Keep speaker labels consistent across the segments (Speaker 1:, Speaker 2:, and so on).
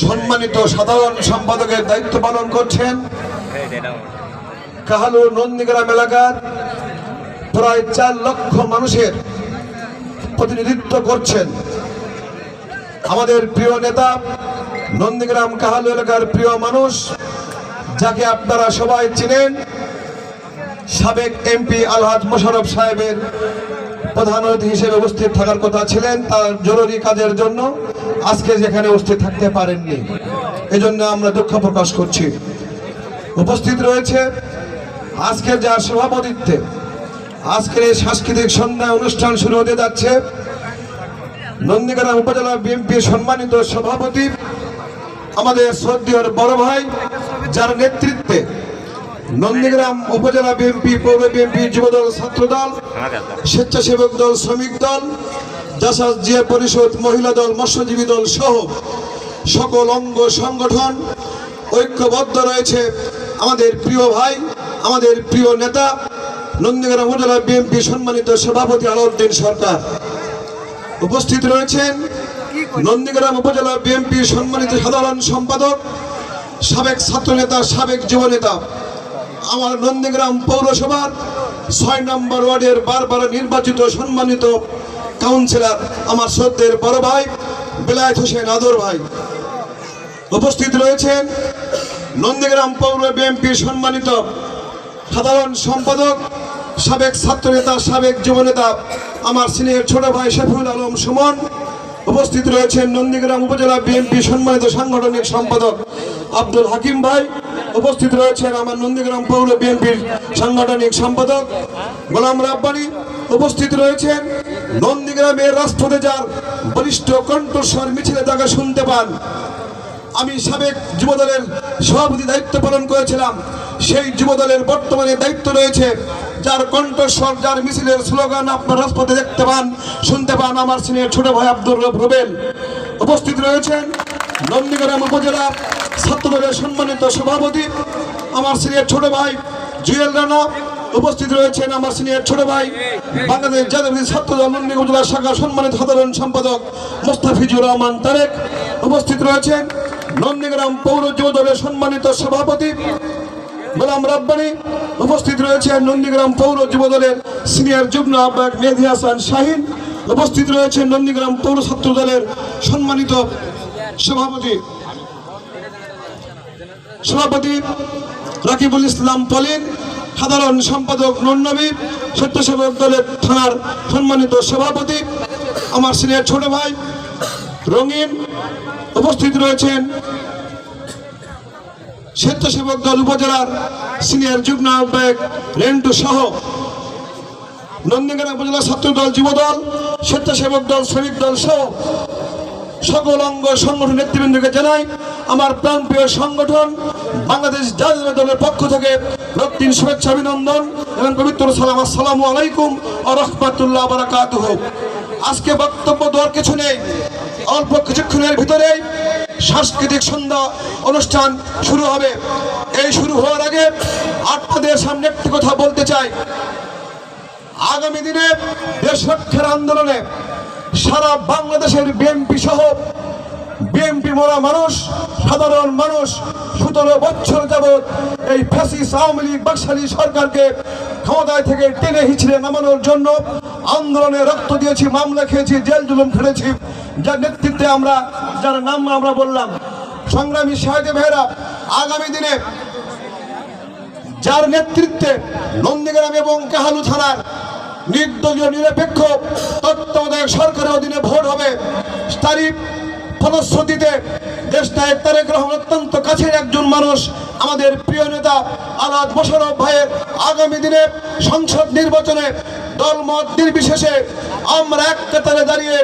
Speaker 1: সম্মানিত সাধারণ সম্পাদকের দায়িত্ব পালন করছেন কাহালু নন্দীগ্রাম এলাকার প্রায় চার লক্ষ মানুষের প্রতিনিধিত্ব করছেন। আমাদের প্রিয় নেতা নন্দীগ্রাম কাহালু এলাকার প্রিয় মানুষ, যাকে আপনারা সবাই চিনেন, সাবেক এমপি আলহাজ মোশারফ সাহেবের প্রধান অতিথি হিসেবে উপস্থিত থাকার কথা ছিলেন, তার জরুরি কাজের জন্য আজকে যেখানে উপস্থিত থাকতে পারেননি। এজন্য আমরা দুঃখ প্রকাশ করছি। উপস্থিত রয়েছে আজকের যার সভাপতিত্বে, আজকের এই সাংস্কৃতিক সন্ধ্যা অনুষ্ঠান শুরু হতে যাচ্ছে নন্দীগ্রাম উপজেলা বিএনপির সম্মানিত সভাপতি, আমাদের শ্রদ্ধেয় বড় ভাই, যার নেতৃত্বে নন্দীগ্রাম উপজেলা বিএনপি, পৌর বিএনপি যুবদল ছাত্রদল, স্বেচ্ছাসেবক দল, শ্রমিক দল জাসাস জিয়া পরিষদ, মহিলা দল, মৎস্যজীবী দল সহ সকল অঙ্গ সংগঠন ঐক্যবদ্ধ রয়েছে। আমাদের প্রিয় ভাই, আমাদের প্রিয় নেতা, নন্দীগ্রাম উপজেলা বিএনপি সম্মানিত সভাপতি আলাউদ্দিন সরকার উপস্থিত রয়েছেন। নন্দীগ্রাম উপজেলা বিএনপি সম্মানিত সাধারণ সম্পাদক, সাবেক ছাত্রনেতা, সাবেক যুবনেতা আমার নন্দীগ্রাম পৌরসভার ছয় নম্বর ওয়ার্ডের বারবার নির্বাচিত সম্মানিত কাউন্সিলর, আমার সদ্যের বড় ভাই বেলায়েত হোসেন আদর ভাই। উপস্থিত রয়েছেন নন্দীগ্রাম পৌর বিএনপির সম্মানিত সাধারণ সম্পাদক, সাবেক ছাত্রনেতা, সাবেক যুবনেতা, আমার সিনিয়র ছোট ভাই শফিউল আলম সুমন। উপস্থিত রয়েছেন নন্দীগ্রাম উপজেলা বিএনপি সম্মানিত সাংগঠনিক সম্পাদক আব্দুল হাকিম ভাই। উপস্থিত রয়েছেন আমার নন্দীগ্রাম পৌর বিএনপির সাংগঠনিক সম্পাদক গোলাম রাব্বানি। উপস্থিত রয়েছেন নন্দীগ্রামের রাষ্ট্রতে যার বরিষ্ঠ কণ্ঠস্বর মিছিলে তাকে শুনতে পান। আমি সাবেক যুবদলের সভাপতি দায়িত্ব পালন করেছিলাম। সেই যুবদলের বর্তমানে দায়িত্ব রয়েছে যার কণ্ঠস্বর, যার মিছিলের স্লোগান আপনার রাজপথে দেখতে পান, শুনতে পান আমার সিনিয়র ছোট ভাই আব্দুর রব রুবেল। উপস্থিত রয়েছেন নন্দীগ্রাম উপজেলা ছাত্রদলের সম্মানিত সভাপতি, আমার সিনিয়র ছোট ভাই জুয়েল রানা উপস্থিত রয়েছেন। আমার সিনিয়র ছোট ভাই বাংলাদেশ জাতীয় ছাত্রদল নন্দীগ্রাম উপজেলা শাখা সম্মানিত সাধারণ সম্পাদক মোস্তাফিজুর রহমান তারেক উপস্থিত রয়েছেন। নন্দীগ্রাম পৌর যুব দলের সম্মানিত সভাপতি গোলাম রাব্বানি উপস্থিত রয়েছেন। নন্দীগ্রাম পৌর যুব দলের সিনিয়র যুগ্ম আহ্বায়ক মেহেদি হাসান শাহিন উপস্থিত রয়েছে নন্দীগ্রাম পৌর ছাত্র দলের সম্মানিত সভাপতি। সভাপতি রাকিবুল ইসলাম পলিন, সাধারণ সম্পাদক নন্নবী স্বেচ্ছাসেবক দলের থানার সম্মানিত সভাপতি, আমার সিনিয়র ছোট ভাই রঙিন উপস্থিত রয়েছেন। স্বেচ্ছাসেবক দল উপজেলার সিনিয়র যুগ্ম আহ্বায়ক রেন্টু সহ নন্দীগ্রাম উপজেলা ছাত্র দল যুব দল স্বেচ্ছাসেবক দল, শ্রমিক দল সহ সকল অঙ্গ সংগঠন নেতৃবৃন্দকে জানাই, আমার প্রাণপ্রিয় সংগঠন বাংলাদেশ জাতীয় দলের পক্ষ থেকে রক্তিম শুভেচ্ছা অভিনন্দন এবং পবিত্র সালাম, আসসালামু আলাইকুম ও রহমাতুল্লাহ বারাকাতুহ। আজকে বক্তব্য দেওয়ার কিছু নেই, অল্প কিছুক্ষণের ভিতরে সাংস্কৃতিক সন্ধ্যা অনুষ্ঠান শুরু হবে। এই শুরু হওয়ার আগে আপনাদের সামনে একটি কথা বলতে চাই। আগামী দিনে দেশ আন্দোলনে সারা বাংলাদেশের বিএনপি সহ বিএনপি মরা মানুষ, সাধারণ মানুষ, সতেরো বছর যাবৎ এই ফ্যাসিস আওয়ামী লীগ বাকশালী সরকারকে ক্ষমতায় থেকে টেনে হিচড়ে নামানোর জন্য আন্দোলনে রক্ত দিয়েছি, মামলা খেয়েছি, জেল জুলুম খেলেছি। যার নেতৃত্বে আমরা, যার নাম আমরা বললাম, সংগ্রামী সাহেব ভাইরা আগামী দিনে যার নেতৃত্বে নন্দীগ্রাম এবং কাহালু থানার নির্দলীয় নিরপেক্ষ সরকারের অধীনে ভোট হবে, তারই ফলশ্রুতিতে দেশ নায়ক তারেক রহমান অত্যন্ত কাছের একজন মানুষ, আমাদের প্রিয় নেতা আলাদ মোশারফ ভাইয়ের আগামী দিনে সংসদ নির্বাচনে দলমত নির্বিশেষে আমরা এক কাতারে দাঁড়িয়ে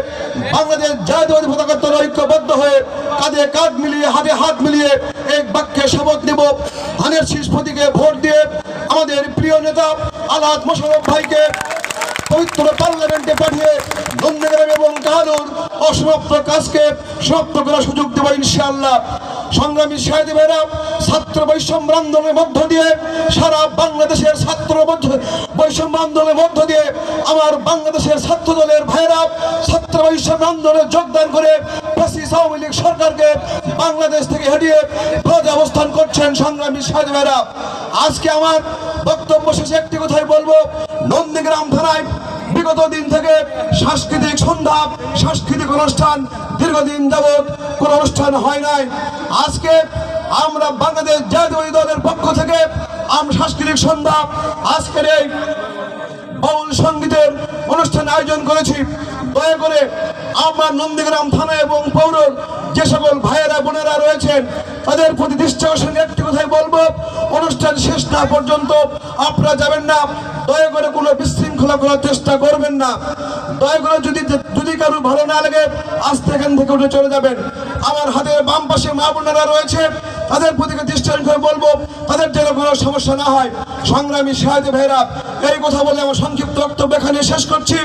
Speaker 1: বাংলাদেশ জাতীয়বাদী পতাকা ঐক্যবদ্ধ হয়ে কাঁধে কাঁধ মিলিয়ে, হাতে হাত মিলিয়ে এক বাক্যে শপথ নিব। ধানের শীষ ভোট দিয়ে আমাদের প্রিয় নেতা আলাদ মোশারফ ভাইকে পবিত্র পার্লামেন্টে পাঠিয়ে নন্দীগ্রাম এবং কাহালুর অসমাপ্ত কাজকে সমাপ্ত করার সুযোগ দেব ইনশাআল্লাহ। সংগ্রামী সাহেদ ভাইরা, ছাত্র বৈষম্য আন্দোলনের মধ্য দিয়ে সারা বাংলাদেশের ছাত্র বৈষম্য আন্দোলনের মধ্য দিয়ে আমার বাংলাদেশের ছাত্র দলের ভাইরা ছাত্র বৈষম্য আন্দোলনে যোগদান করে ফ্যাসিস্ট আওয়ামী লীগ সরকারকে বাংলাদেশ থেকে হটিয়ে পদে অবস্থান করছেন সংগ্রামী সাহেদ ভাইরা। আজকে আমার বক্তব্য শেষে একটি কথাই বলব, নন্দীগ্রাম থানায় বিগত দিন থেকে সাংস্কৃতিক সন্ধ্যা সাংস্কৃতিক অনুষ্ঠান দীর্ঘদিন যাবৎ কোন অনুষ্ঠান হয় নাই। আজকে আমরা বাংলাদেশ জাতীয় দলের পক্ষ থেকে আমরা সাংস্কৃতিক সন্ধ্যা আজকের এই বাউল সঙ্গীতের অনুষ্ঠান আয়োজন করেছি। দয়া করে আমরা নন্দীগ্রাম থানা এবং পৌর যে সকল ভাইয়েরা, বোনেরা রয়েছেন, তাদের প্রতি দৃষ্টি আকর্ষণে একটি কথাই বলব। অনুষ্ঠান শেষ না পর্যন্ত আপনারা যাবেন না। দয়া করে কোনো বিশৃঙ্খলা করার চেষ্টা করবেন না। দয়া করে যদি যদি কারও ভালো না লাগে আস্তে এখান থেকে উঠে চলে যাবেন। আমার হাতের বাম পাশে মা বোনেরা রয়েছে। তাদের প্রতি দৃষ্টি করে বলব, তাদের যেন কোনো সমস্যা না হয়। সংগ্রামী সাহায্য ভাইরা এই কথা বলে আমার সংক্ষিপ্ত বক্তব্য এখানে শেষ করছি।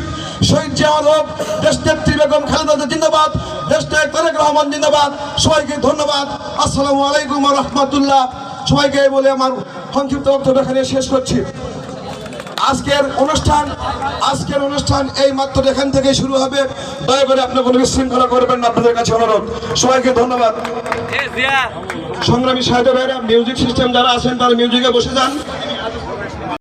Speaker 1: শহীদ জিয়াউল হক দেশ নেত্রী বেগম খালেদা জিন্দাবাদ দেশ নায়ক তারেক রহমান জিন্দাবাদ। সবাইকে ধন্যবাদ। আসসালামু আলাইকুম রহমতুল্লাহ। সবাইকে বলে আমার সংক্ষিপ্ত বক্তব্য এখানে শেষ করছি। আজকের অনুষ্ঠান আজকের অনুষ্ঠান এই মাত্র এখান থেকে শুরু হবে। দয়া করে আপনি কোনো বিশৃঙ্খলা করবেন না আপনাদের কাছে অনুরোধ। সবাইকে ধন্যবাদ। সংগ্রামী সাহেব ভাইরা মিউজিক সিস্টেম যারা আছেন তারা মিউজিকে বসে যান।